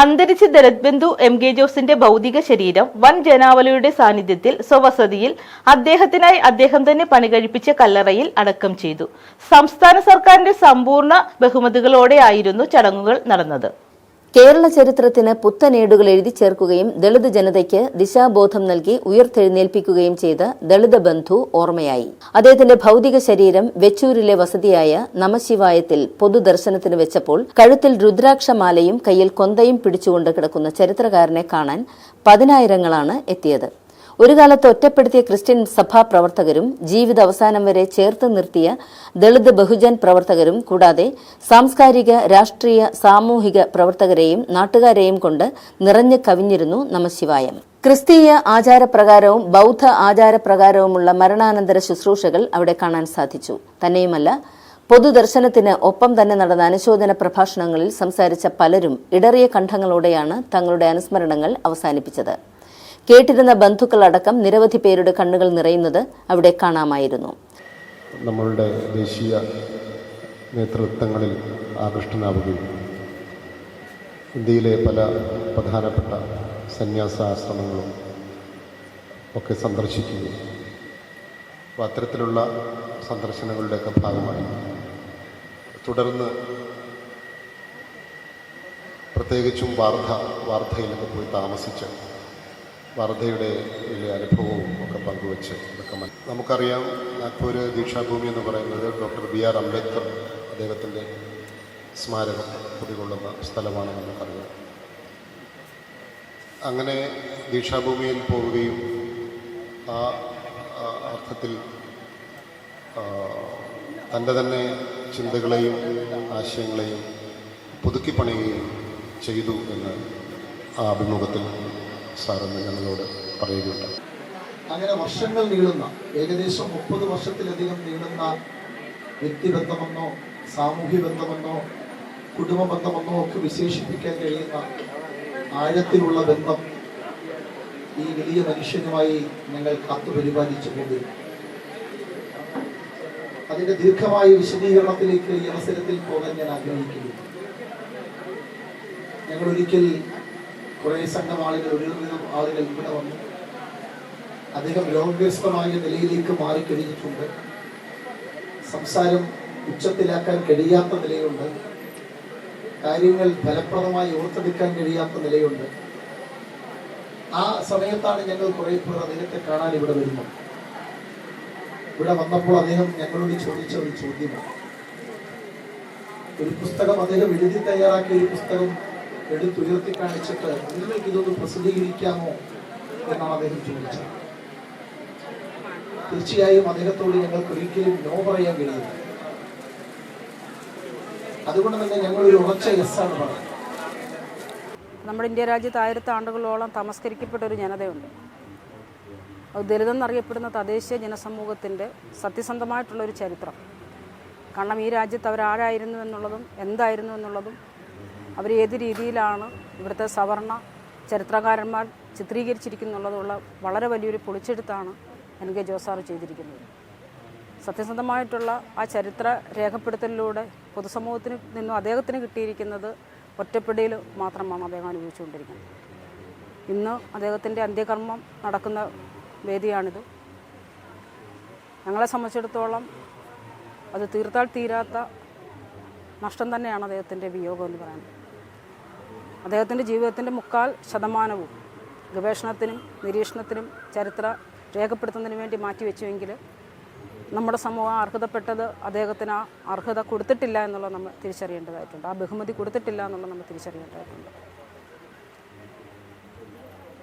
അന്തരിച്ച ദരത്ബന്ധു M K ജോസിന്റെ ഭൗതിക ശരീരം വൻ ജനാവലിയുടെ സാന്നിധ്യത്തിൽ സ്വവസതിയിൽ അദ്ദേഹത്തിനായി അദ്ദേഹം തന്നെ പണികഴിപ്പിച്ച കല്ലറയിൽ അടക്കം ചെയ്തു. സംസ്ഥാന സർക്കാരിന്റെ സമ്പൂർണ ബഹുമതികളോടെയായിരുന്നു ചടങ്ങുകൾ നടന്നത്. കേരള ചരിത്രത്തിന് പുത്തനേടുകൾ എഴുതി ചേർക്കുകയും ദളിത് ജനതയ്ക്ക് ദിശാബോധം നൽകി ഉയർത്തെഴുന്നേൽപ്പിക്കുകയും ചെയ്ത ദളിത് ബന്ധു ഓർമ്മയായി. അദ്ദേഹത്തിന്റെ ഭൗതിക ശരീരം വെച്ചൂരിലെ വസതിയായ നമശിവായത്തിൽ പൊതുദർശനത്തിന് വെച്ചപ്പോൾ കഴുത്തിൽ രുദ്രാക്ഷമാലയും കയ്യിൽ കൊന്തയും പിടിച്ചുകൊണ്ട് കിടക്കുന്ന ചരിത്രകാരനെ കാണാൻ പതിനായിരങ്ങളാണ് എത്തിയത്. ഒരു കാലത്ത് ഒറ്റപ്പെടുത്തിയ ക്രിസ്ത്യൻ സഭാ പ്രവർത്തകരും ജീവിത അവസാനം വരെ ചേർത്ത് നിർത്തിയ ദളിത് ബഹുജൻ പ്രവർത്തകരും കൂടാതെ സാംസ്കാരിക രാഷ്ട്രീയ സാമൂഹിക പ്രവർത്തകരെയും നാട്ടുകാരെയും കൊണ്ട് നിറഞ്ഞു കവിഞ്ഞിരുന്നു നമശിവായം. ക്രിസ്തീയ ആചാരപ്രകാരവും ബൗദ്ധ ആചാരപ്രകാരവുമുള്ള മരണാനന്തര ശുശ്രൂഷകൾ അവിടെ കാണാൻ സാധിച്ചു. തന്നെയുമല്ല പൊതുദർശനത്തിന് ഒപ്പം തന്നെ നടന്ന അനുശോചന പ്രഭാഷണങ്ങളിൽ സംസാരിച്ച പലരും ഇടറിയ കണ്ഠങ്ങളോടെയാണ് തങ്ങളുടെ അനുസ്മരണങ്ങൾ അവസാനിപ്പിച്ചത്. കേട്ടിരുന്ന ബന്ധുക്കളടക്കം നിരവധി പേരുടെ കണ്ണുകൾ നിറയുന്നത് അവിടെ കാണാമായിരുന്നു. നമ്മളുടെ ദേശീയ നേതൃത്വങ്ങളിൽ ആകൃഷ്ടനാവുകയും ഇന്ത്യയിലെ പല പ്രധാനപ്പെട്ട സന്യാസാശ്രമങ്ങളും ഒക്കെ സന്ദർശിക്കുകയും അപ്പോൾ അത്തരത്തിലുള്ള സന്ദർശനങ്ങളുടെയൊക്കെ ഭാഗമായി തുടർന്ന് പ്രത്യേകിച്ചും വാർധ വാർധയിലൊക്കെ പോയി താമസിച്ച് വാർധയുടെ വലിയ അനുഭവവും ഒക്കെ പങ്കുവച്ച് ഇതൊക്കെ നമുക്കറിയാം നാഗ്പൂർ ദീക്ഷാഭൂമി എന്ന് പറയുന്നത് ഡോക്ടർ ബി ആർ അംബേദ്കർ അദ്ദേഹത്തിന്റെ സ്മാരകം കുടികൊള്ളുന്ന സ്ഥലമാണ് നമുക്കറിയാം. അങ്ങനെ ദീക്ഷാഭൂമിയിൽ പോവുകയും ആ അർത്ഥത്തിൽ തന്റെ തന്നെ ചിന്തകളെയും ആശയങ്ങളെയും പുതുക്കി പണിയുകയും ചെയ്തു എന്ന് ആ അഭിമുഖത്തിൽ സാറെന്ന് ഞങ്ങളോട് പറയുകയുണ്ടായി. അങ്ങനെ വർഷങ്ങൾ നീളുന്ന ഏകദേശം മുപ്പത് വർഷത്തിലധികം നീളുന്ന വ്യക്തിബന്ധമെന്നോ സാമൂഹ്യ ബന്ധമെന്നോ കുടുംബ ബന്ധമെന്നോ ഒക്കെ വിശേഷിപ്പിക്കാൻ കഴിയുന്ന ആഴത്തിലുള്ള ബന്ധം ഈ വലിയ മനുഷ്യനുമായി ഞങ്ങൾ കാത്തു പരിപാലിച്ചു പോകും അതിന്റെ ദീർഘമായ വിശദീകരണത്തിലേക്ക് ഈ അവസരത്തിൽ പോകാൻ ഞാൻ ആഗ്രഹിക്കുന്നു. ഞങ്ങൾ ഒരിക്കൽ കുറേ സംഘം ആളുകൾ ഒരുവിധം ആളുകൾ ഇവിടെ വന്നു. അദ്ദേഹം രോഗഗ്രസ്തമായ നിലയിലേക്ക് മാറിക്കഴിഞ്ഞിട്ടുണ്ട്. സംസാരം ഉച്ചത്തിലാക്കാൻ കഴിയാത്ത നിലയുണ്ട്. കാര്യങ്ങൾ ഫലപ്രദമായി ഓർത്തെടുക്കാൻ കഴിയാത്ത നിലയുണ്ട്. ആ സമയത്താണ് ഞങ്ങൾ കുറെ പേർ അദ്ദേഹത്തെ കാണാൻ ഇവിടെ വരുന്നത്. ഇവിടെ വന്നപ്പോൾ അദ്ദേഹം ഞങ്ങളോട് ചോദിച്ച ഒരു ചോദ്യമാണ്. ഒരു പുസ്തകം അദ്ദേഹം എഴുതി തയ്യാറാക്കിയ ഒരു പുസ്തകം എടുത്തുയർത്തി കാണിച്ചിട്ട് നിങ്ങൾക്ക് ഇതൊന്ന് പ്രസിദ്ധീകരിക്കാമോ എന്നാണ് അദ്ദേഹം ചോദിച്ചത്. തീർച്ചയായും അദ്ദേഹത്തോട് ഞങ്ങൾക്ക് ഒരിക്കലും നോ പറയാൻ കഴിയില്ല. അതുകൊണ്ട് തന്നെ ഞങ്ങൾ ഒരു ഉറച്ച യെസ് ആണ് പറഞ്ഞത്. നമ്മുടെ ഇന്ത്യ രാജ്യത്ത് ആയിരത്തി ആണ്ടുകളോളം തമസ്കരിക്കപ്പെട്ട ഒരു ജനതയുണ്ട്. അത് ദലിതെന്നറിയപ്പെടുന്ന തദ്ദേശീയ ജനസമൂഹത്തിന്റെ സത്യസന്ധമായിട്ടുള്ള ഒരു ചരിത്രം. കാരണം ഈ രാജ്യത്ത് അവരാരായിരുന്നു എന്നുള്ളതും എന്തായിരുന്നു എന്നുള്ളതും അവർ ഏത് രീതിയിലാണ് ഇവിടുത്തെ സവർണ ചരിത്രകാരന്മാർ ചിത്രീകരിച്ചിരിക്കുന്നുള്ളതുള്ള വളരെ വലിയൊരു പൊളിച്ചെടുത്താണ് എൻ കെ ജോസാർ ചെയ്തിരിക്കുന്നത്. സത്യസന്ധമായിട്ടുള്ള ആ ചരിത്ര രേഖപ്പെടുത്തലിലൂടെ പൊതുസമൂഹത്തിന് നിന്നും അദ്ദേഹത്തിന് കിട്ടിയിരിക്കുന്നത് ഒറ്റപ്പെടിയിൽ മാത്രമാണ് അദ്ദേഹം അനുഭവിച്ചുകൊണ്ടിരിക്കുന്നത്. ഇന്ന് അദ്ദേഹത്തിന്റെ അന്ത്യകർമ്മം നടക്കുന്ന വേദിയാണിത്. ഞങ്ങളെ സംബന്ധിച്ചിടത്തോളം അത് തീർത്താൽ തീരാത്ത നഷ്ടം തന്നെയാണ് അദ്ദേഹത്തിന്റെ വിയോഗം എന്ന് പറയുന്നത്. അദ്ദേഹത്തിന്റെ ജീവിതത്തിന്റെ മുക്കാൽ ശതമാനവും ഗവേഷണത്തിനും നിരീക്ഷണത്തിനും ചരിത്ര രേഖപ്പെടുത്തുന്നതിന് വേണ്ടി മാറ്റിവെച്ചുവെങ്കിൽ നമ്മുടെ സമൂഹം അർഹതപ്പെട്ടത് അദ്ദേഹത്തിന് ആ അർഹത കൊടുത്തിട്ടില്ല എന്നുള്ളത് നമ്മൾ തിരിച്ചറിയേണ്ടതായിട്ടുണ്ട്. ആ ബഹുമതി കൊടുത്തിട്ടില്ല എന്നുള്ളത് നമ്മൾ തിരിച്ചറിയേണ്ടതായിട്ടുണ്ട്.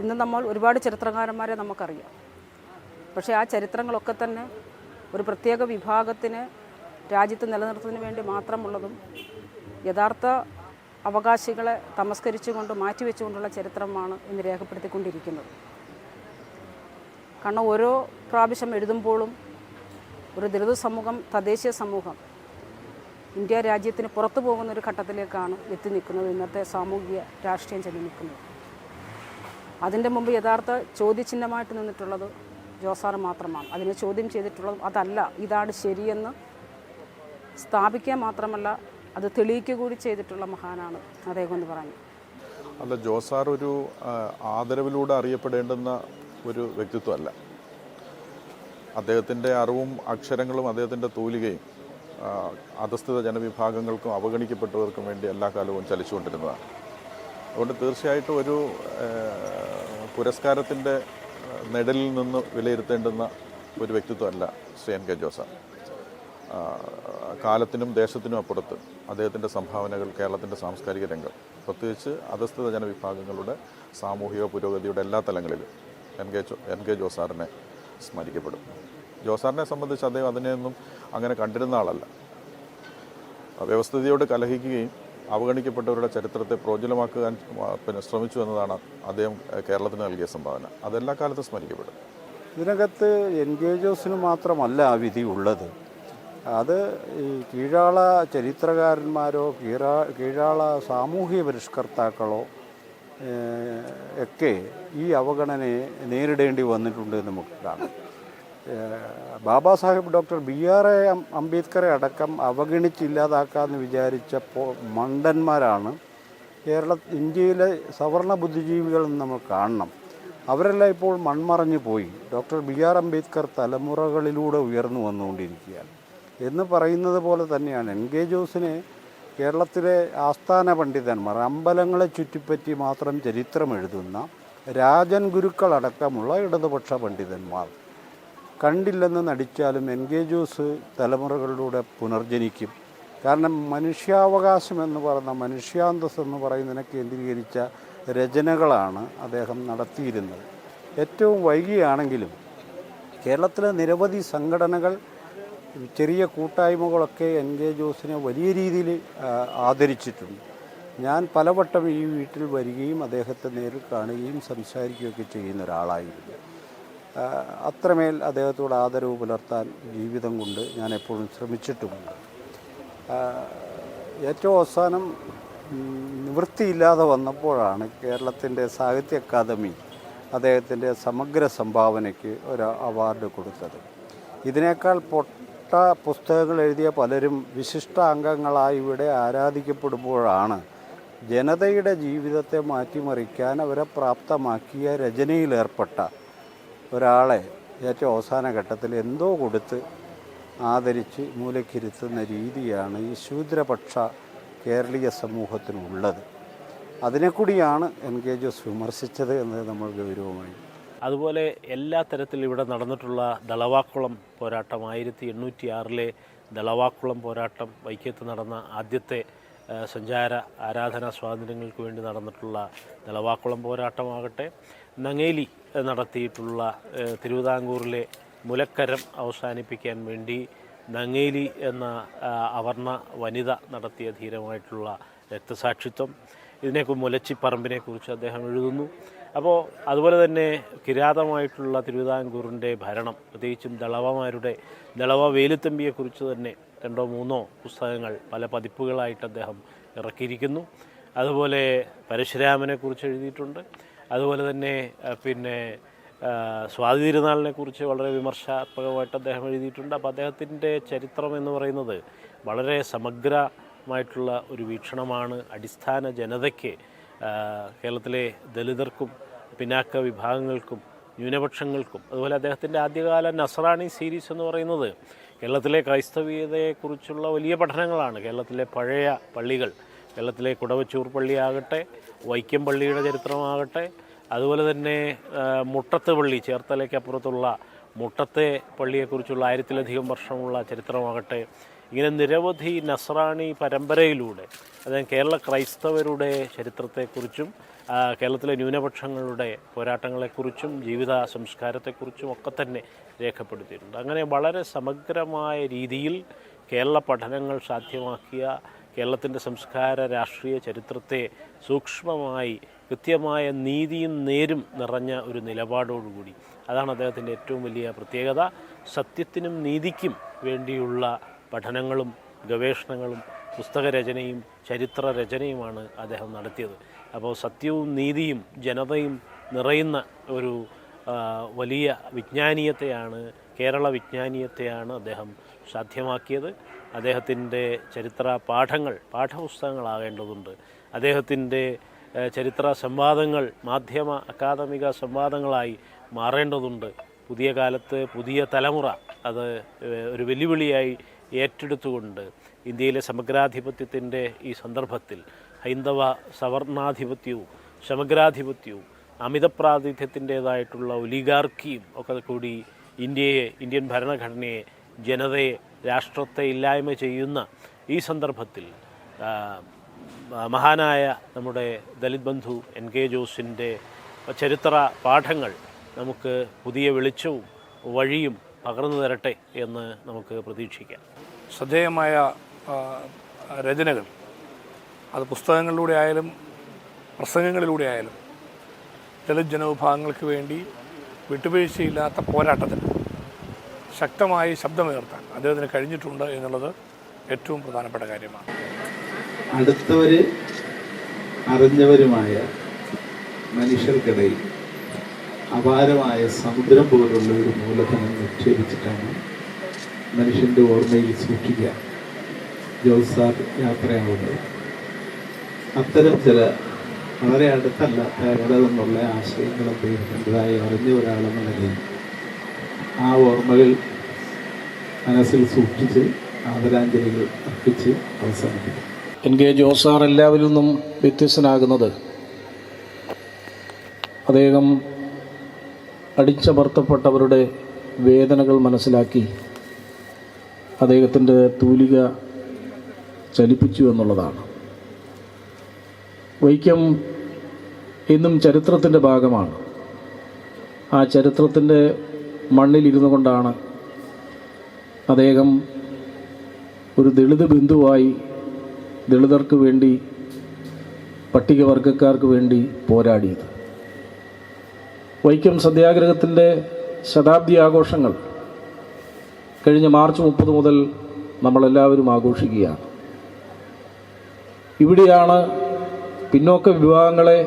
ഇന്ന് നമ്മൾ ഒരുപാട് ചരിത്രകാരന്മാരെ നമുക്കറിയാം. പക്ഷേ ആ ചരിത്രങ്ങളൊക്കെ തന്നെ ഒരു പ്രത്യേക വിഭാഗത്തിന് രാജ്യത്ത് നിലനിർത്തുന്നതിന് വേണ്ടി മാത്രമുള്ളതും യഥാർത്ഥ അവകാശികളെ തമസ്കരിച്ചുകൊണ്ട് മാറ്റിവെച്ചുകൊണ്ടുള്ള ചരിത്രമാണ് ഇന്ന് രേഖപ്പെടുത്തിക്കൊണ്ടിരിക്കുന്നത്. കാരണം ഓരോ പ്രാവശ്യം എഴുതുമ്പോഴും ഒരു ദളിത് സമൂഹം തദ്ദേശീയ സമൂഹം ഇന്ത്യ രാജ്യത്തിന് പുറത്തു പോകുന്ന ഒരു ഘട്ടത്തിലേക്കാണ് എത്തി നിൽക്കുന്നത്. ഇന്നത്തെ സാമൂഹിക രാഷ്ട്രീയം ചെന്ന് നിൽക്കുന്നത്. അതിന്റെ മുമ്പ് യഥാർത്ഥ ചോദ്യചിഹ്നമായിട്ട് നിന്നിട്ടുള്ളത് ജോസാറ് മാത്രമാണ്. അതിനെ ചോദ്യം ചെയ്തിട്ടുള്ളത് അതല്ല. ഇതാണ് ശരിയെന്ന് സ്ഥാപിക്കുക മാത്രമല്ല അത് തെളിയിക്കുക കൂടി ചെയ്തിട്ടുള്ള മഹാനാണ് അദ്ദേഹം എന്ന് പറഞ്ഞു. അല്ല ജോസാർ ഒരു ആദരവിലൂടെ അറിയപ്പെടേണ്ടുന്ന ഒരു വ്യക്തിത്വമല്ല. അദ്ദേഹത്തിന്റെ അറിവും അക്ഷരങ്ങളും അദ്ദേഹത്തിന്റെ തൂലികയും അധസ്ഥിത ജനവിഭാഗങ്ങൾക്കും അവഗണിക്കപ്പെട്ടവർക്കും വേണ്ടി എല്ലാ കാലവും ചലിച്ചുകൊണ്ടിരുന്നതാണ്. അതുകൊണ്ട് തീർച്ചയായിട്ടും ഒരു പുരസ്കാരത്തിന്റെ നെടലിൽ നിന്ന് വിലയിരുത്തേണ്ടുന്ന ഒരു വ്യക്തിത്വമല്ല Shri N K Jose sir കാലത്തിനും ദേശത്തിനും അപ്പുറത്ത് അദ്ദേഹത്തിന്റെ സംഭാവനകൾ കേരളത്തിന്റെ സാംസ്കാരിക രംഗം. പ്രത്യേകിച്ച് അധസ്ഥിത ജനവിഭാഗങ്ങളുടെ സാമൂഹിക പുരോഗതിയുടെ എല്ലാ തലങ്ങളിലും എൻ കെ എൻ കെ ജോസാറിനെ സ്മരിക്കപ്പെടും. ജോസാറിനെ സംബന്ധിച്ച് അദ്ദേഹം അതിനെയൊന്നും അങ്ങനെ കണ്ടിരുന്ന ആളല്ല. വ്യവസ്ഥിതിയോട് കലഹിക്കുകയും അവഗണിക്കപ്പെട്ടവരുടെ ചരിത്രത്തെ പ്രോജ്വലമാക്കാൻ പിന്നെ ശ്രമിച്ചു എന്നതാണ് അദ്ദേഹം കേരളത്തിന് നൽകിയ സംഭാവന. അതെല്ലാ കാലത്തും സ്മരിക്കപ്പെടും. ഇതിനകത്ത് എൻ കെ ജോസിന് മാത്രമല്ല ആ വിധി ഉള്ളത്. അത് ഈ കീഴാള ചരിത്രകാരന്മാരോ കീഴാ കീഴാള സാമൂഹ്യ പരിഷ്കർത്താക്കളോ ഒക്കെ ഈ അവഗണനയെ നേരിടേണ്ടി വന്നിട്ടുണ്ട് എന്ന് നമുക്ക് കാണാം. Baba Sahib doctor B R A അംബേദ്കറെ അടക്കം അവഗണിച്ചില്ലാതാക്കാമെന്ന് വിചാരിച്ചപ്പോൾ മണ്ടന്മാരാണ് കേരള ഇന്ത്യയിലെ സവർണ ബുദ്ധിജീവികളെന്ന് നമ്മൾ കാണണം. അവരെല്ലാം ഇപ്പോൾ മൺമറഞ്ഞു പോയി. ഡോക്ടർ ബി ആർ അംബേദ്കർ തലമുറകളിലൂടെ ഉയർന്നു വന്നുകൊണ്ടിരിക്കുകയാണ്. എന്ന് പറയുന്നത് പോലെ തന്നെയാണ്. എൻ കെ ജോസിനെ കേരളത്തിലെ ആസ്ഥാന പണ്ഡിതന്മാർ അമ്പലങ്ങളെ ചുറ്റിപ്പറ്റി മാത്രം ചരിത്രം എഴുതുന്ന രാജൻ ഗുരുക്കളടക്കമുള്ള ഇടതുപക്ഷ പണ്ഡിതന്മാർ കണ്ടില്ലെന്ന് നടിച്ചാലും എൻ കെ ജോസ് തലമുറകളിലൂടെ പുനർജനിക്കും. കാരണം മനുഷ്യാവകാശം എന്ന് പറയുന്ന മനുഷ്യാന്തസ് എന്ന് പറയുന്നതിനെ കേന്ദ്രീകരിച്ച രചനകളാണ് അദ്ദേഹം നടത്തിയിരുന്നത്. ഏറ്റവും വൈകിയാണെങ്കിലും കേരളത്തിലെ നിരവധി സംഘടനകൾ ചെറിയ കൂട്ടായ്മകളൊക്കെ എൻ കെ ജോസിനെ വലിയ രീതിയിൽ ആദരിച്ചിട്ടുണ്ട്. ഞാൻ പലവട്ടം ഈ വീട്ടിൽ വരികയും അദ്ദേഹത്തെ നേരിൽ കാണുകയും സംസാരിക്കുകയൊക്കെ ചെയ്യുന്ന ഒരാളായിരുന്നു. അത്രമേൽ അദ്ദേഹത്തോട് ആദരവ് പുലർത്താൻ ജീവിതം കൊണ്ട് ഞാൻ എപ്പോഴും ശ്രമിച്ചിട്ടുമുണ്ട്. ഏറ്റവും അവസാനം നിവൃത്തിയില്ലാതെ വന്നപ്പോഴാണ് കേരളത്തിന്റെ സാഹിത്യ അക്കാദമി അദ്ദേഹത്തിന്റെ സമഗ്ര സംഭാവനയ്ക്ക് ഒരു അവാർഡ് കൊടുത്തത്. ഇതിനേക്കാൾ പൊട്ട പുസ്തകങ്ങൾ എഴുതിയ പലരും വിശിഷ്ട അംഗങ്ങളായി ഇവിടെ ആരാധിക്കപ്പെടുമ്പോഴാണ് ജനതയുടെ ജീവിതത്തെ മാറ്റിമറിക്കാൻ അവരെ പ്രാപ്തമാക്കിയ രചനയിലേർപ്പെട്ട ഒരാളെ ഏറ്റവും അവസാന ഘട്ടത്തിൽ എന്തോ കൊടുത്ത് ആദരിച്ച് മൂലക്കിരുത്തുന്ന രീതിയാണ് ഈ ശൂദ്രപക്ഷ കേരളീയ സമൂഹത്തിനുള്ളത്. അതിനെക്കൂടിയാണ് എൻ കെ ജോസ് വിമർശിച്ചത് എന്നത് നമ്മൾ ഗൗരവമായി അതുപോലെ എല്ലാ തരത്തിലും ഇവിടെ നടന്നിട്ടുള്ള ദളവാക്കുളം പോരാട്ടം ആയിരത്തി എണ്ണൂറ്റി ആറിലെ ദളവാക്കുളം പോരാട്ടം വൈക്കത്ത് നടന്ന ആദ്യത്തെ സഞ്ചാര ആരാധനാ സ്വാതന്ത്ര്യങ്ങൾക്ക് വേണ്ടി നടന്നിട്ടുള്ള ദളവാക്കുളം പോരാട്ടമാകട്ടെ. നങ്ങേലി നടത്തിയിട്ടുള്ള തിരുവിതാംകൂറിലെ മുലക്കരം അവസാനിപ്പിക്കാൻ വേണ്ടി നങ്ങേലി എന്ന അവർണ വനിത നടത്തിയ ധീരമായിട്ടുള്ള രക്തസാക്ഷിത്വം. ഇതിനെക്കുറിച്ച് മുലച്ചിപ്പറമ്പിനെക്കുറിച്ച് അദ്ദേഹം എഴുതുന്നു. അപ്പോൾ അതുപോലെ തന്നെ കിരാതമായിട്ടുള്ള തിരുവിതാംകൂറിന്റെ ഭരണം പ്രത്യേകിച്ചും ദളവമാരുടെ ദളവ വേലുത്തമ്പിയെക്കുറിച്ച് തന്നെ രണ്ടോ മൂന്നോ പുസ്തകങ്ങൾ പല പതിപ്പുകളായിട്ട് അദ്ദേഹം ഇറക്കിയിരിക്കുന്നു. അതുപോലെ പരശുരാമനെക്കുറിച്ച് എഴുതിയിട്ടുണ്ട്. അതുപോലെ തന്നെ പിന്നെ സ്വാതി തിരുനാളിനെ കുറിച്ച് വളരെ വിമർശാത്മകമായിട്ട് അദ്ദേഹം എഴുതിയിട്ടുണ്ട്. അപ്പോൾ അദ്ദേഹത്തിന്റെ ചരിത്രം എന്ന് പറയുന്നത് വളരെ സമഗ്രമായിട്ടുള്ള ഒരു വീക്ഷണമാണ് അടിസ്ഥാന ജനതയ്ക്ക് കേരളത്തിലെ ദലിതർക്കും പിന്നാക്ക വിഭാഗങ്ങൾക്കും ന്യൂനപക്ഷങ്ങൾക്കും അതുപോലെ അദ്ദേഹത്തിന്റെ ആദ്യകാല നസറാണി സീരീസ് എന്ന് പറയുന്നത് കേരളത്തിലെ ക്രൈസ്തവീയതയെക്കുറിച്ചുള്ള വലിയ പഠനങ്ങളാണ്. കേരളത്തിലെ പഴയ പള്ളികൾ കേരളത്തിലെ കുടവച്ചൂർ പള്ളിയാകട്ടെ വൈക്കം പള്ളിയുടെ ചരിത്രമാകട്ടെ അതുപോലെ തന്നെ മുട്ടത്ത് പള്ളി ചേർത്തലയ്ക്കപ്പുറത്തുള്ള മുട്ടത്തെ പള്ളിയെക്കുറിച്ചുള്ള ആയിരത്തിലധികം വർഷമുള്ള ചരിത്രമാകട്ടെ. ഇങ്ങനെ നിരവധി നസ്രാണി പരമ്പരയിലൂടെ അതായത് കേരള ക്രൈസ്തവരുടെ ചരിത്രത്തെക്കുറിച്ചും കേരളത്തിലെ ന്യൂനപക്ഷങ്ങളുടെ പോരാട്ടങ്ങളെക്കുറിച്ചും ജീവിത സംസ്കാരത്തെക്കുറിച്ചും ഒക്കെ തന്നെ രേഖപ്പെടുത്തിയിട്ടുണ്ട്. അങ്ങനെ വളരെ സമഗ്രമായ രീതിയിൽ കേരള പഠനങ്ങൾ സാധ്യമാക്കിയ കേരളത്തിന്റെ സംസ്കാര രാഷ്ട്രീയ ചരിത്രത്തെ സൂക്ഷ്മമായി കൃത്യമായ നീതിയും നേരും നിറഞ്ഞ ഒരു നിലപാടോടുകൂടി. അതാണ് അദ്ദേഹത്തിന്റെ ഏറ്റവും വലിയ പ്രത്യേകത. സത്യത്തിനും നീതിക്കും വേണ്ടിയുള്ള പഠനങ്ങളും ഗവേഷണങ്ങളും പുസ്തകരചനയും ചരിത്ര രചനയുമാണ് അദ്ദേഹം നടത്തിയത്. അപ്പോൾ സത്യവും നീതിയും ജനതയും നിറയുന്ന ഒരു വലിയ വിജ്ഞാനീയത്തെയാണ് കേരള വിജ്ഞാനീയത്തെയാണ് അദ്ദേഹം സാധ്യമാക്കിയത്. അദ്ദേഹത്തിന്റെ ചരിത്ര പാഠങ്ങൾ പാഠപുസ്തകങ്ങളാകേണ്ടതുണ്ട്. അദ്ദേഹത്തിന്റെ ചരിത്ര സംവാദങ്ങൾ മാധ്യമ അക്കാദമിക സംവാദങ്ങളായി മാറേണ്ടതുണ്ട്. പുതിയ കാലത്ത് പുതിയ തലമുറ അത് ഒരു വെല്ലുവിളിയായി ഏറ്റെടുത്തുകൊണ്ട് ഇന്ത്യയിലെ സമഗ്രാധിപത്യത്തിന്റെ ഈ സന്ദർഭത്തിൽ ഹൈന്ദവ സവർണാധിപത്യവും സമഗ്രാധിപത്യവും അമിതപ്രാതിഥ്യത്തിന്റേതായിട്ടുള്ള ഒലിഗാർക്കിയും ഒക്കെ കൂടി ഇന്ത്യയെ ഇന്ത്യൻ ഭരണഘടനയെ ജനതയെ രാഷ്ട്രത്തെ ഇല്ലായ്മ ചെയ്യുന്ന ഈ സന്ദർഭത്തിൽ മഹാനായ നമ്മുടെ ദലിത് ബന്ധു എൻ കെ ജോസിന്റെ ചരിത്ര പാഠങ്ങൾ നമുക്ക് പുതിയ വെളിച്ചവും വഴിയും പകർന്നു തരട്ടെ എന്ന് നമുക്ക് പ്രതീക്ഷിക്കാം. ശ്രദ്ധേയമായ രചനകൾ. അത് പുസ്തകങ്ങളിലൂടെ ആയാലും പ്രസംഗങ്ങളിലൂടെ ആയാലും ദളിത് ജനവിഭാഗങ്ങൾക്ക് വേണ്ടി വിട്ടുവീഴ്ചയില്ലാത്ത പോരാട്ടത്തിന് ശക്തമായി ശബ്ദമുയർത്താൻ അദ്ദേഹത്തിന് കഴിഞ്ഞിട്ടുണ്ട് എന്നുള്ളത് ഏറ്റവും പ്രധാനപ്പെട്ട കാര്യമാണ്. അടുത്തവര് അറിഞ്ഞവരുമായ മനുഷ്യർക്കിടയിൽ അപാരമായ സമുദ്രം പോലുള്ള ഒരു മൂലധനം നിക്ഷേപിച്ചിട്ടാണ് മനുഷ്യന്റെ ഓർമ്മയിൽ സൂക്ഷിക്കുക. ജോസ് സാർ യാത്രയാവുന്നത്. അത്തരം ചില വളരെ അടുത്തല്ലാത്ത ഇടതെന്നുള്ള ആശയങ്ങൾ അദ്ദേഹത്തിന്റെതായി അറിഞ്ഞ ഒരാളെന്ന നിലയിൽ ആ ഓർമ്മകൾ മനസ്സിൽ സൂക്ഷിച്ച് ആദരാഞ്ജലികൾ അർപ്പിച്ച് അവസാനിപ്പിക്കും എൻ കെ ജോസാർ എല്ലാവരിൽ നിന്നും വ്യത്യസ്തനാകുന്നത് അദ്ദേഹം അടിച്ചമർത്തപ്പെട്ടവരുടെ വേദനകൾ മനസ്സിലാക്കി അദ്ദേഹത്തിന്റെ തൂലിക ചലിപ്പിച്ചു എന്നുള്ളതാണ്. വൈക്കം എന്നും ചരിത്രത്തിന്റെ ഭാഗമാണ്. ആ ചരിത്രത്തിന്റെ മണ്ണിലിരുന്നു കൊണ്ടാണ് അദ്ദേഹം ഒരു ദളിത് ബിന്ദുവായി ദളിതർക്ക് വേണ്ടി പട്ടികവർഗക്കാർക്ക് വേണ്ടി പോരാടിയത്. വൈക്കം സത്യാഗ്രഹത്തിന്റെ ശതാബ്ദി ആഘോഷങ്ങൾ കഴിഞ്ഞ മാർച്ച് മുപ്പത് മുതൽ നമ്മളെല്ലാവരും ആഘോഷിക്കുകയാണ്. ഇവിടെയാണ് പിന്നോക്ക വിഭാഗങ്ങളെ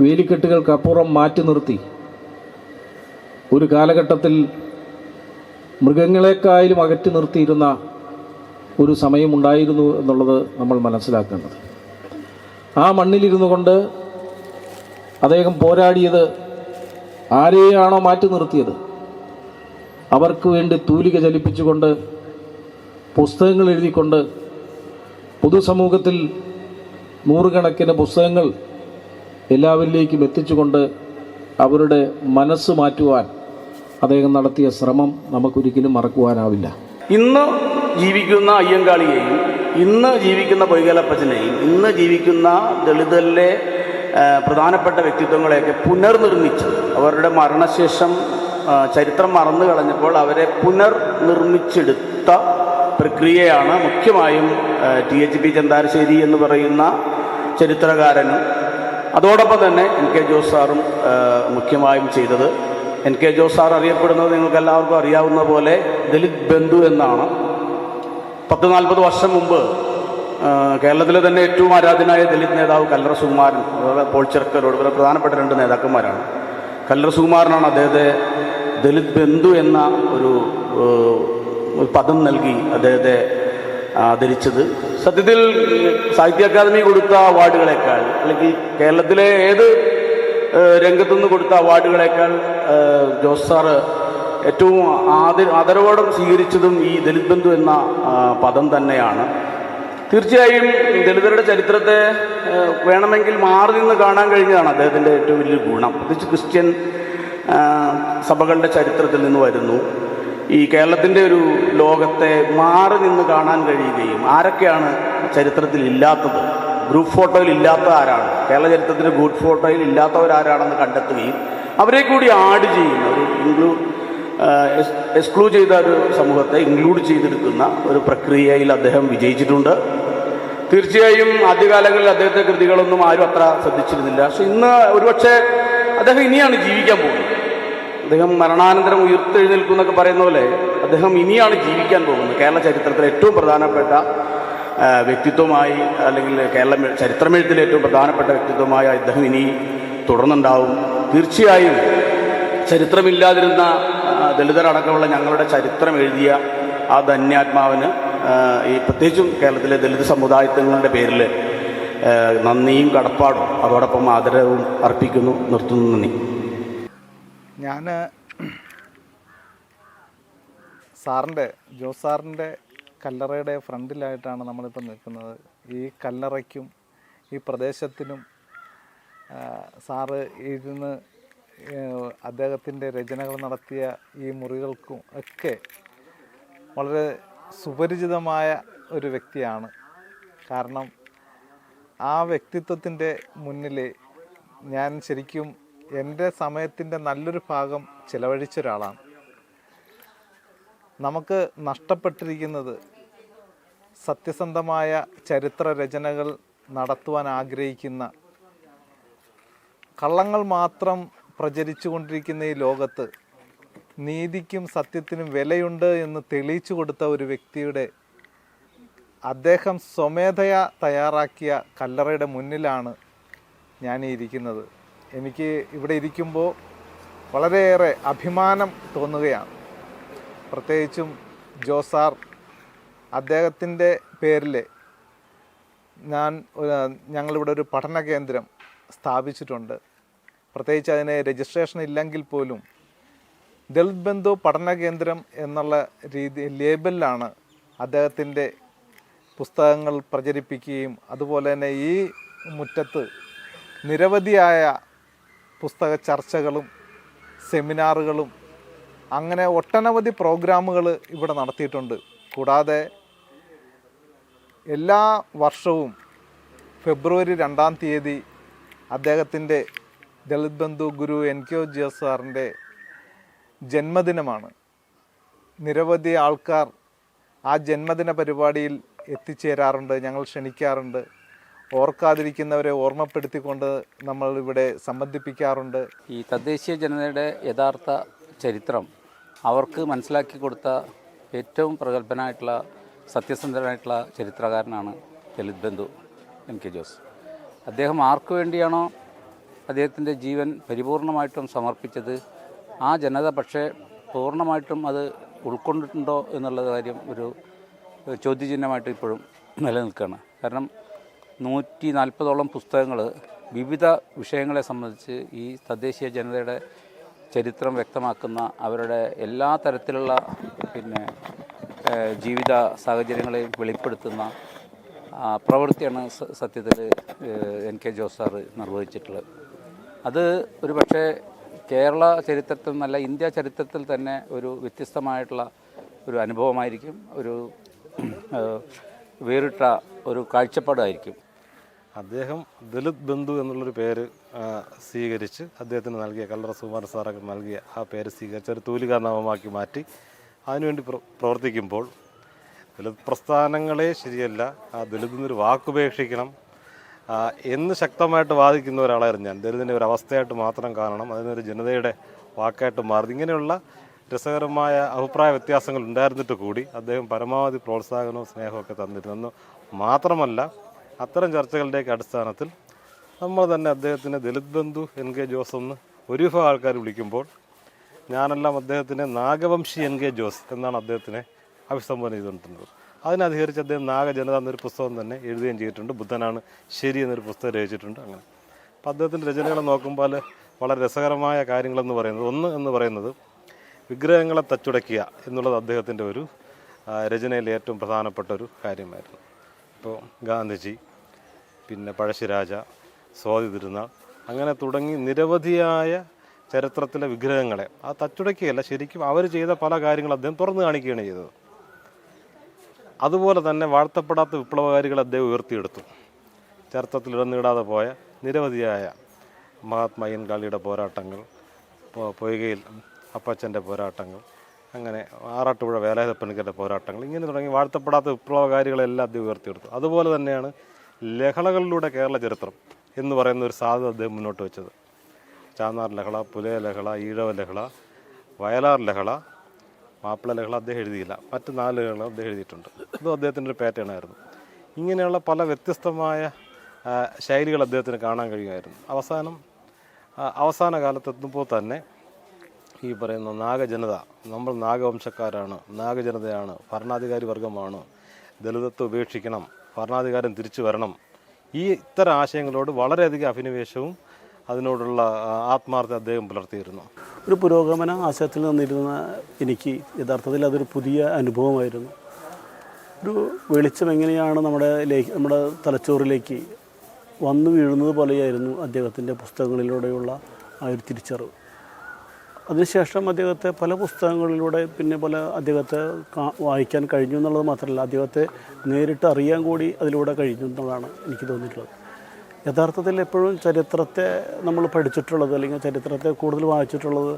വേലിക്കെട്ടുകൾക്കപ്പുറം മാറ്റി നിർത്തി. ഒരു കാലഘട്ടത്തിൽ മൃഗങ്ങളെക്കായാലും അകറ്റി നിർത്തിയിരുന്ന ഒരു സമയമുണ്ടായിരുന്നു എന്നുള്ളത് നമ്മൾ മനസ്സിലാക്കേണ്ടത്. ആ മണ്ണിലിരുന്നു കൊണ്ട് അദ്ദേഹം പോരാടിയത് ആരെയാണോ മാറ്റി നിർത്തിയത്? അവർക്ക് വേണ്ടി തൂലിക ചലിപ്പിച്ചുകൊണ്ട് പുസ്തകങ്ങൾ എഴുതിക്കൊണ്ട് പൊതുസമൂഹത്തിൽ നൂറുകണക്കിന് പുസ്തകങ്ങൾ എല്ലാവരിലേക്കും എത്തിച്ചുകൊണ്ട് അവരുടെ മനസ്സ് മാറ്റുവാൻ അദ്ദേഹം നടത്തിയ ശ്രമം നമുക്കൊരിക്കലും മറക്കുവാനാവില്ല. ഇന്ന് ജീവിക്കുന്ന അയ്യങ്കാളിയെയും ഇന്ന് ജീവിക്കുന്ന പൊയ്കലപ്പച്ചനെയും ഇന്ന് ജീവിക്കുന്ന ദളിതരിലെ ആ, പ്രധാനപ്പെട്ട വ്യക്തിത്വങ്ങളെയൊക്കെ പുനർനിർമ്മിച്ച് അവരുടെ മരണശേഷം ചരിത്രം മറന്നു കളഞ്ഞപ്പോൾ അവരെ പുനർനിർമ്മിച്ചെടുത്ത പ്രക്രിയയാണ് മുഖ്യമായും ടി എച്ച് പി ചന്താരശ്ശേരി എന്ന് പറയുന്ന ചരിത്രകാരനും. അതോടൊപ്പം തന്നെ എൻ കെ ജോസ് സാറും മുഖ്യമായും ചെയ്തത്. എൻ കെ ജോസ് സാർ അറിയപ്പെടുന്നത് നിങ്ങൾക്ക് എല്ലാവർക്കും അറിയാവുന്ന പോലെ ദലിത് ബന്ധു എന്നാണ്. പത്ത് നാൽപ്പത് വർഷം മുമ്പ് കേരളത്തിലെ തന്നെ ഏറ്റവും ആരാധനായ ദലിത് നേതാവ് കല്ലറ സുകുമാരൻ അതുപോലെ പോൾ ചെറുക്കരോട് ഇവരെ പ്രധാനപ്പെട്ട രണ്ട് നേതാക്കന്മാരാണ്. കല്ലറ സുകുമാരനാണ് അദ്ദേഹത്തെ ദലിത് ബന്ധു എന്ന ഒരു പദം നൽകി അദ്ദേഹത്തെ ആദരിച്ചത്. സത്യത്തിൽ സാഹിത്യ അക്കാദമി കൊടുത്ത അവാർഡുകളേക്കാൾ അല്ലെങ്കിൽ കേരളത്തിലെ ഏത് രംഗത്തുനിന്ന് കൊടുത്ത അവാർഡുകളേക്കാൾ ജോസ് സാറ് ഏറ്റവും ആദര ആദരവോടം സ്വീകരിച്ചതും ഈ ദലിത് ബന്ധു എന്ന പദം തന്നെയാണ്. തീർച്ചയായും ദളിതരുടെ ചരിത്രത്തെ വേണമെങ്കിൽ മാറി നിന്ന് കാണാൻ കഴിഞ്ഞതാണ് അദ്ദേഹത്തിന്റെ ഏറ്റവും വലിയ ഗുണം. പ്രത്യേകിച്ച് ക്രിസ്ത്യൻ സഭകളുടെ ചരിത്രത്തിൽ നിന്ന് വരുന്നു. ഈ കേരളത്തിന്റെ ഒരു ലോകത്തെ മാറി നിന്ന് കാണാൻ കഴിയുകയും ആരൊക്കെയാണ് ചരിത്രത്തിൽ ഇല്ലാത്തത്? ഗ്രൂപ്പ് ഫോട്ടോയിൽ ഇല്ലാത്ത ആരാണ്? കേരള ചരിത്രത്തിന്റെ ഗ്രൂപ്പ് ഫോട്ടോയിൽ ഇല്ലാത്തവരാരാണെന്ന് കണ്ടെത്തുകയും അവരെ കൂടി ആഡ് ചെയ്യുന്ന ഒരു ഇൻക്ലൂ എക്സ്ക്ലൂഡ് ചെയ്ത ഒരു സമൂഹത്തെ ഇൻക്ലൂഡ് ചെയ്തെടുക്കുന്ന ഒരു പ്രക്രിയയിൽ അദ്ദേഹം വിജയിച്ചിട്ടുണ്ട്. തീർച്ചയായും ആദ്യകാലങ്ങളിൽ അദ്ദേഹത്തെ കൃതികളൊന്നും ആരും അത്ര ശ്രദ്ധിച്ചിരുന്നില്ല. പക്ഷെ ഇന്ന് ഒരുപക്ഷെ അദ്ദേഹം ഇനിയാണ് ജീവിക്കാൻ പോകുന്നത്. അദ്ദേഹം മരണാനന്തരം ഉയർത്തെഴുന്നേൽക്കുന്നൊക്കെ പറയുന്ന പോലെ അദ്ദേഹം ഇനിയാണ് ജീവിക്കാൻ പോകുന്നത്. കേരള ചരിത്രത്തിലെ ഏറ്റവും പ്രധാനപ്പെട്ട വ്യക്തിത്വമായി അല്ലെങ്കിൽ കേരള ചരിത്രമെഴുത്തിലെ ഏറ്റവും പ്രധാനപ്പെട്ട വ്യക്തിത്വമായി അദ്ദേഹം ഇനി തുടർന്നുണ്ടാവും. തീർച്ചയായും ചരിത്രമില്ലാതിരുന്ന ദളിതരടക്കമുള്ള ഞങ്ങളുടെ ചരിത്രം എഴുതിയ ആ ധന്യാത്മാവിന് ഈ പ്രത്യേകിച്ചും കേരളത്തിലെ ദളിത് സമുദായങ്ങളുടെ പേരിൽ നന്ദിയും കടപ്പാടും അതോടൊപ്പം ആദരവും അർപ്പിക്കുന്നു. നിർത്തുന്നു. നന്ദി. ഞാൻ സാറിന്റെ ജോസ് സാറിന്റെ കല്ലറയുടെ ഫ്രണ്ടിലായിട്ടാണ് നമ്മളിപ്പോൾ നിൽക്കുന്നത്. ഈ കല്ലറയ്ക്കും ഈ പ്രദേശത്തിനും സാറ് ഇരുന്ന് അദ്ദേഹത്തിന്റെ രചനകൾ നടത്തിയ ഈ മുറികൾക്കും ഒക്കെ വളരെ സുപരിചിതമായ ഒരു വ്യക്തിയാണ്. കാരണം ആ വ്യക്തിത്വത്തിന്റെ മുന്നിൽ ഞാൻ ശരിക്കും എന്റെ സമയത്തിന്റെ നല്ലൊരു ഭാഗം ചിലവഴിച്ച ഒരാളാണ്. നമുക്ക് നഷ്ടപ്പെട്ടിരിക്കുന്നത് സത്യസന്ധമായ ചരിത്ര രചനകൾ നടത്തുവാൻ ആഗ്രഹിക്കുന്ന കള്ളങ്ങൾ മാത്രം പ്രചരിച്ചു കൊണ്ടിരിക്കുന്ന ഈ ലോകത്ത് നീതിക്കും സത്യത്തിനും വിലയുണ്ട് എന്ന് തെളിയിച്ചു കൊടുത്ത ഒരു വ്യക്തിയുടെ അദ്ദേഹം സ്വമേധയാ തയ്യാറാക്കിയ കല്ലറയുടെ മുന്നിലാണ് ഞാൻ ഇരിക്കുന്നത്. എനിക്ക് ഇവിടെ ഇരിക്കുമ്പോൾ വളരെയേറെ അഭിമാനം തോന്നുകയാണ്. പ്രത്യേകിച്ചും ജോസാർ അദ്ദേഹത്തിന്റെ പേരിൽ ഞാൻ ഞങ്ങളിവിടെ ഒരു പഠന കേന്ദ്രം സ്ഥാപിച്ചിട്ടുണ്ട്. പ്രത്യേകിച്ച് അതിന് രജിസ്ട്രേഷൻ ഇല്ലെങ്കിൽ പോലും ദളിത് ബന്ധു പഠന കേന്ദ്രം എന്നുള്ള രീതി ലേബലിലാണ് അദ്ദേഹത്തിന്റെ പുസ്തകങ്ങൾ പ്രചരിപ്പിക്കുകയും അതുപോലെ തന്നെ ഈ മുറ്റത്ത് നിരവധിയായ പുസ്തക ചർച്ചകളും സെമിനാറുകളും അങ്ങനെ ഒട്ടനവധി പ്രോഗ്രാമുകൾ ഇവിടെ നടത്തിയിട്ടുണ്ട്. കൂടാതെ എല്ലാ വർഷവും ഫെബ്രുവരി രണ്ടാം തീയതി അദ്ദേഹത്തിന്റെ ദളിത് ബന്ധു ഗുരു എൻ കെ ജി എസ് സാറിന്റെ ജന്മദിനമാണ്. നിരവധി ആൾക്കാർ ആ ജന്മദിന പരിപാടിയിൽ എത്തിച്ചേരാറുണ്ട് ഞങ്ങൾ ക്ഷണിക്കാറുണ്ട്. ഓർക്കാതിരിക്കുന്നവരെ ഓർമ്മപ്പെടുത്തിക്കൊണ്ട് നമ്മൾ ഇവിടെ സംബന്ധിപ്പിക്കാറുണ്ട്. ഈ തദ്ദേശീയ ജനതയുടെ യഥാർത്ഥ ചരിത്രം അവർക്ക് മനസ്സിലാക്കി കൊടുത്ത ഏറ്റവും പ്രഗത്ഭനായിട്ടുള്ള സത്യസന്ധനായിട്ടുള്ള ചരിത്രകാരനാണ് ദലിത് ബന്ധു എം കെ ജോസ്. അദ്ദേഹം ആർക്കു വേണ്ടിയാണോ അദ്ദേഹത്തിന്റെ ജീവൻ പരിപൂർണമായിട്ടും സമർപ്പിച്ചത് ആ ജനത പക്ഷേ പൂർണമായിട്ടും അത് ഉൾക്കൊണ്ടിട്ടുണ്ടോ എന്നുള്ള കാര്യം ഒരു ചോദ്യചിഹ്നമായിട്ട് ഇപ്പോഴും നിലനിൽക്കുകയാണ്. കാരണം നൂറ്റി നാൽപ്പതോളം പുസ്തകങ്ങൾ വിവിധ വിഷയങ്ങളെ സംബന്ധിച്ച് ഈ തദ്ദേശീയ ജനതയുടെ ചരിത്രം വ്യക്തമാക്കുന്ന അവരുടെ എല്ലാ തരത്തിലുള്ള പിന്നെ ജീവിത സാഹചര്യങ്ങളെയും വെളിപ്പെടുത്തുന്ന പ്രവൃത്തിയാണ് സത്യത്തിൽ എൻ കെ ജോസ് സാറ് നിർവഹിച്ചിട്ടുള്ളത്. അത് ഒരു പക്ഷേ കേരള ചരിത്രത്തിൽ നിന്നല്ല ഇന്ത്യ ചരിത്രത്തിൽ തന്നെ ഒരു വ്യത്യസ്തമായിട്ടുള്ള ഒരു അനുഭവമായിരിക്കും. ഒരു വേറിട്ട ഒരു കാഴ്ചപ്പാടായിരിക്കും. അദ്ദേഹം ദലിത് ബന്ധു എന്നുള്ളൊരു പേര് സ്വീകരിച്ച് അദ്ദേഹത്തിന് നൽകിയ കല്ലറ സുകുമാരൻ സാറൊക്കെ നൽകിയ ആ പേര് സ്വീകരിച്ച് ഒരു തൂലികാ നാമമാക്കി മാറ്റി അതിനുവേണ്ടി പ്ര പ്രവർത്തിക്കുമ്പോൾ ദലിത് പ്രസ്ഥാനങ്ങളെ ശരിയല്ല ആ ദലിത് എന്നൊരു വാക്കുപേക്ഷിക്കണം എന്ന് ശക്തമായിട്ട് വാദിക്കുന്ന ഒരാളായിരുന്നു ഞാൻ. ദലിതിന്റെ ഒരു അവസ്ഥയായിട്ട് മാത്രം കാണണം അതിനൊരു ജനതയുടെ വാക്കായിട്ട് മാറി. ഇങ്ങനെയുള്ള രസകരമായ അഭിപ്രായ വ്യത്യാസങ്ങൾ ഉണ്ടായിരുന്നിട്ട് കൂടി അദ്ദേഹം പരമാവധി പ്രോത്സാഹനവും സ്നേഹമൊക്കെ തന്നിരുന്നു. മാത്രമല്ല അത്തരം ചർച്ചകളുടെയൊക്കെ അടിസ്ഥാനത്തിൽ നമ്മൾ തന്നെ അദ്ദേഹത്തിനെ ദലിത് ബന്ധു എൻ കെ ജോസ് എന്ന് ഒരു വിഭാഗം ആൾക്കാർ വിളിക്കുമ്പോൾ ഞാനെല്ലാം അദ്ദേഹത്തിനെ നാഗവംശി എൻ കെ ജോസ് എന്നാണ് അദ്ദേഹത്തിനെ അഭിസംബോധന ചെയ്തുകൊണ്ടിരുന്നത്. അതിനധികരിച്ച് അദ്ദേഹം നാഗജനത എന്നൊരു പുസ്തകം തന്നെ എഴുതുകയും ചെയ്തിട്ടുണ്ട്. ബുദ്ധനാണ് ശരി എന്നൊരു പുസ്തകം രചിച്ചിട്ടുണ്ട് അങ്ങനെ. അപ്പോൾ അദ്ദേഹത്തിന്റെ രചനകൾ നോക്കുമ്പോൾ വളരെ രസകരമായ കാര്യങ്ങളെന്ന് പറയുന്നത് ഒന്ന് എന്ന് പറയുന്നത് വിഗ്രഹങ്ങളെ തച്ചുടയ്ക്കുക എന്നുള്ളത് അദ്ദേഹത്തിന്റെ ഒരു രചനയിൽ ഏറ്റവും പ്രധാനപ്പെട്ട ഒരു കാര്യമായിരുന്നു. ഇപ്പോൾ ഗാന്ധിജി പിന്നെ പഴശ്ശിരാജ സ്വാതി തിരുനാൾ അങ്ങനെ തുടങ്ങി നിരവധിയായ ചരിത്രത്തിലെ വിഗ്രഹങ്ങളെ ആ തച്ചുടയ്ക്കുകയല്ല ശരിക്കും അവർ ചെയ്ത പല കാര്യങ്ങളും അദ്ദേഹം തുറന്നു കാണിക്കുകയാണ് ചെയ്തത്. അതുപോലെ തന്നെ വാഴ്ത്തപ്പെടാത്ത വിപ്ലവകാരികളെ അദ്ദേഹം ഉയർത്തിയെടുത്തു. ചരിത്രത്തിൽ ഇടന്നിടാതെ പോയ നിരവധിയായ മഹാത്മാ ഇൻകാളിയുടെ പോരാട്ടങ്ങൾ പൊയ്കയിൽ അപ്പച്ചന്റെ പോരാട്ടങ്ങൾ അങ്ങനെ ആറാട്ടുപുഴ വേലായുധപ്പണിക്കരുടെ പോരാട്ടങ്ങൾ ഇങ്ങനെ തുടങ്ങി വാഴ്ത്തപ്പെടാത്ത വിപ്ലവകാരികളെല്ലാം അദ്ദേഹം ഉയർത്തിയെടുത്തു. അതുപോലെ തന്നെയാണ് ലഹളകളിലൂടെ കേരള ചരിത്രം എന്ന് പറയുന്ന ഒരു സാധ്യത അദ്ദേഹം മുന്നോട്ട് വെച്ചത്. ചാന്നാർ ലഹള പുലയ ലഹള ഈഴവ ലഹള വയലാർ ലഹള മാപ്പിള ലഹള അദ്ദേഹം എഴുതിയില്ല. മറ്റ് നാല് ലഹള അദ്ദേഹം എഴുതിയിട്ടുണ്ട്. അതും അദ്ദേഹത്തിന്റെ ഒരു പാറ്റേൺ ആയിരുന്നു. ഇങ്ങനെയുള്ള പല വ്യത്യസ്തമായ ശൈലികൾ അദ്ദേഹത്തിന് കാണാൻ കഴിയുമായിരുന്നു. അവസാനം അവസാന കാലത്തെത്തുമ്പോൾ തന്നെ ഈ പറയുന്ന നാഗജനത നമ്മൾ നാഗവംശക്കാരാണ് നാഗജനതയാണ് ഭരണാധികാരി വർഗമാണ്. ദളിതത്വം ഉപേക്ഷിക്കണം ഭരണാധികാരം തിരിച്ചു വരണം. ഈ ഇത്തരം ആശയങ്ങളോട് വളരെയധികം അഭിനിവേശവും അതിനോടുള്ള ആത്മാർത്ഥ അദ്ദേഹം പുലർത്തിയിരുന്നു. ഒരു പുരോഗമന ആശയത്തിൽ നിന്നിരുന്ന എനിക്ക് യഥാർത്ഥത്തിൽ അതൊരു പുതിയ അനുഭവമായിരുന്നു. ഒരു വെളിച്ചം എങ്ങനെയാണ് നമ്മുടെ നമ്മുടെ തലച്ചോറിലേക്ക് വന്നു വീഴുന്നത് പോലെയായിരുന്നു അദ്ദേഹത്തിന്റെ പുസ്തകങ്ങളിലൂടെയുള്ള ആ ഒരു തിരിച്ചറിവ്. അതിനുശേഷം അദ്ദേഹത്തെ പല പുസ്തകങ്ങളിലൂടെ പിന്നെ പല അദ്ദേഹത്തെ വായിക്കാൻ കഴിഞ്ഞു എന്നുള്ളത് മാത്രമല്ല അദ്ദേഹത്തെ നേരിട്ട് അറിയാൻ കൂടി അതിലൂടെ കഴിഞ്ഞു എന്നുള്ളതാണ് എനിക്ക് തോന്നിയിട്ടുള്ളത്. യഥാർത്ഥത്തിൽ എപ്പോഴും ചരിത്രത്തെ നമ്മൾ പഠിച്ചിട്ടുള്ളത് അല്ലെങ്കിൽ ചരിത്രത്തെ കൂടുതൽ വായിച്ചിട്ടുള്ളത്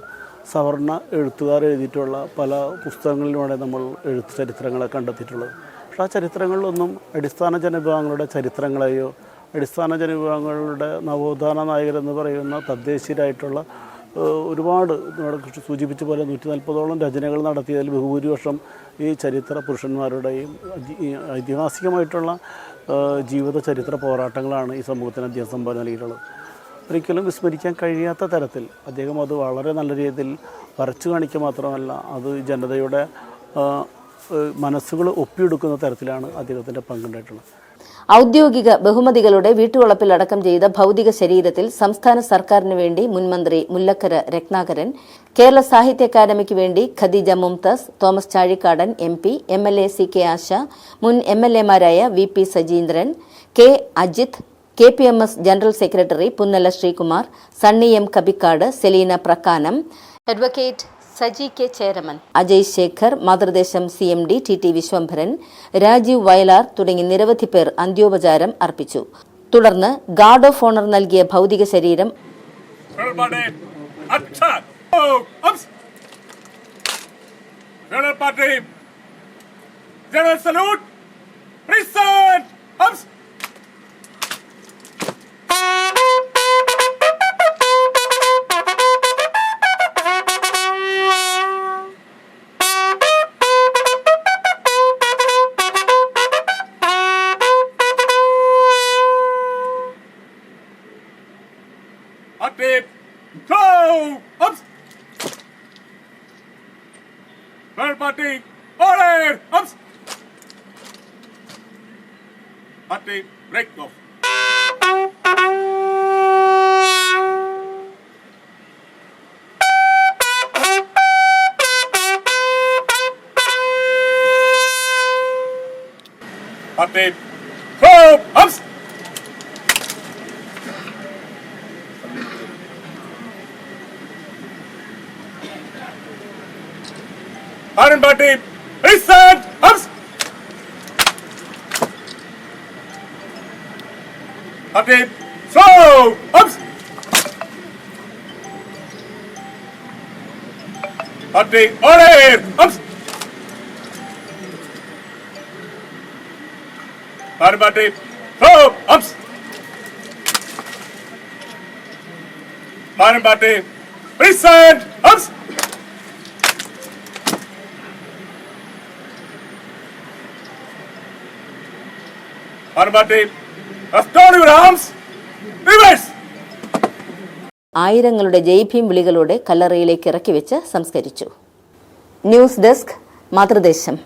സവർണ എഴുത്തുകാർ എഴുതിയിട്ടുള്ള പല പുസ്തകങ്ങളിലൂടെ നമ്മൾ എഴുത്ത് ചരിത്രങ്ങളെ കണ്ടെത്തിയിട്ടുള്ളത്. പക്ഷേ ആ ചരിത്രങ്ങളിലൊന്നും അടിസ്ഥാന ജനവിഭാഗങ്ങളുടെ ചരിത്രങ്ങളെയോ അടിസ്ഥാന ജനവിഭാഗങ്ങളുടെ നവോത്ഥാന നായകരെന്ന് പറയുന്ന തദ്ദേശീയരായിട്ടുള്ള ഒരുപാട് കൃഷി സൂചിപ്പിച്ച പോലെ നൂറ്റി നാൽപ്പതോളം രചനകൾ നടത്തിയതിൽ ബഹുഭൂരിപക്ഷം ഈ ചരിത്ര പുരുഷന്മാരുടെയും ഐതിഹാസികമായിട്ടുള്ള ജീവിത ചരിത്ര പോരാട്ടങ്ങളാണ് ഈ സമൂഹത്തിന് അദ്ദേഹം സംഭാവന നൽകിയിട്ടുള്ളത്. ഒരിക്കലും വിസ്മരിക്കാൻ കഴിയാത്ത തരത്തിൽ അദ്ദേഹം അത് വളരെ നല്ല രീതിയിൽ വരച്ചു കാണിക്കുക മാത്രമല്ല അത് ജനതയുടെ മനസ്സുകൾ ഒപ്പിയെടുക്കുന്ന തരത്തിലാണ് അദ്ദേഹത്തിന്റെ പങ്കുണ്ടായിട്ടുള്ളത് ഔദ്യോഗിക ബഹുമതികളുടെ വീട്ടുവളപ്പിൽ അടക്കം ചെയ്ത ഭൗതിക ശരീരത്തിൽ സംസ്ഥാന സർക്കാരിനു വേണ്ടി മുൻമന്ത്രി മുല്ലക്കര രത്നാകരൻ കേരള സാഹിത്യ അക്കാദമിക്ക് വേണ്ടി Khadeeja Mumtaz Thomas Chazhikadan M P M L A C K Asha മുൻ M L എമാരായ V P Sajeendran K Ajith K P M S general secretary Punnala Sreekumar Sunny M Kabikkad Seleena Prakkanam advocate Saji K Cheraman Ajay Shekhar മാതൃദേശം C M D T T Vishwambharan Rajeev Vayalar തുടങ്ങി നിരവധി പേർ അന്ത്യോപചാരം അർപ്പിച്ചു തുടർന്ന് guard of owner നൽകിയ ഭൗതിക ശരീരം! Party! Go! Ups! General Party! Order! Ups! Party, break off. Party, He said, I'm. Update. So, I'm. Update. Order. I'm. Power battery. So, I'm. Power battery. Present. I'm. ആയിരങ്ങളുടെ Jai Bhim വിളികളോടെ കല്ലറയിലേക്ക് ഇറക്കി വെച്ച് സംസ്കരിച്ചു. News desk മാതൃദേശം